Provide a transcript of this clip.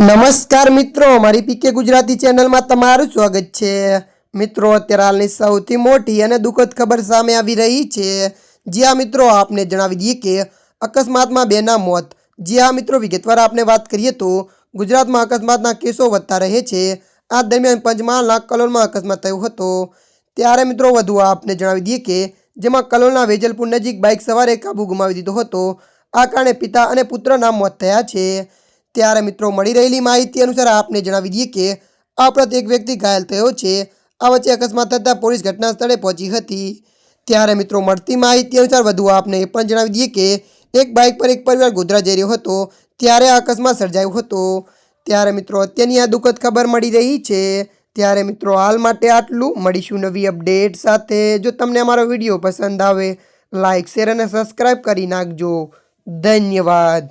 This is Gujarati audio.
નમસ્કાર મિત્રો મારી પીકે ગુજરાતી ચેનલમાં તમારું સ્વાગત છે. મિત્રો, અત્યારે હાલની સૌથી મોટી અને દુઃખદ ખબર સામે આવી રહી છે. જ્યાં મિત્રો, આપને જણાવી દઈએ કે અકસ્માતમાં બેના મોત. જ્યાં મિત્રો, વિગતવાર આપણે વાત કરીએ તો ગુજરાતમાં અકસ્માતના કેસો વધતા રહે છે. આ દરમિયાન પંચમહાલના કલોલમાં અકસ્માત થયો હતો. ત્યારે મિત્રો, વધુ આપને જણાવી દઈએ કે જેમાં કલોલના વેજલપુર નજીક બાઇક સવારે કાબુ ગુમાવી દીધો હતો. આ કારણે પિતા અને પુત્રના મોત થયા છે. ત્યારે મિત્રો મળી રહેલી માહિતી અનુસાર આપને જણાવી દઈએ કે ઉપરાંત એક વ્યક્તિ ઘાયલ થયો છે. આ વચ્ચે અકસ્માત થતાં પોલીસ ઘટના સ્થળે પહોંચી હતી. ત્યારે મિત્રો મળતી માહિતી અનુસાર વધુ આપને એ પણ જણાવી દઈએ કે એક બાઇક પર એક પરિવાર ગોધરા જઈ રહ્યો હતો. ત્યારે આ અકસ્માત સર્જાયો હતો. ત્યારે મિત્રો અત્યારની આ દુઃખદ ખબર મળી રહી છે. ત્યારે મિત્રો હાલ માટે આટલું. મળીશું નવી અપડેટ સાથે. જો તમને અમારો વીડિયો પસંદ આવે લાઇક શેર અને સબસ્ક્રાઈબ કરી નાખજો. ધન્યવાદ.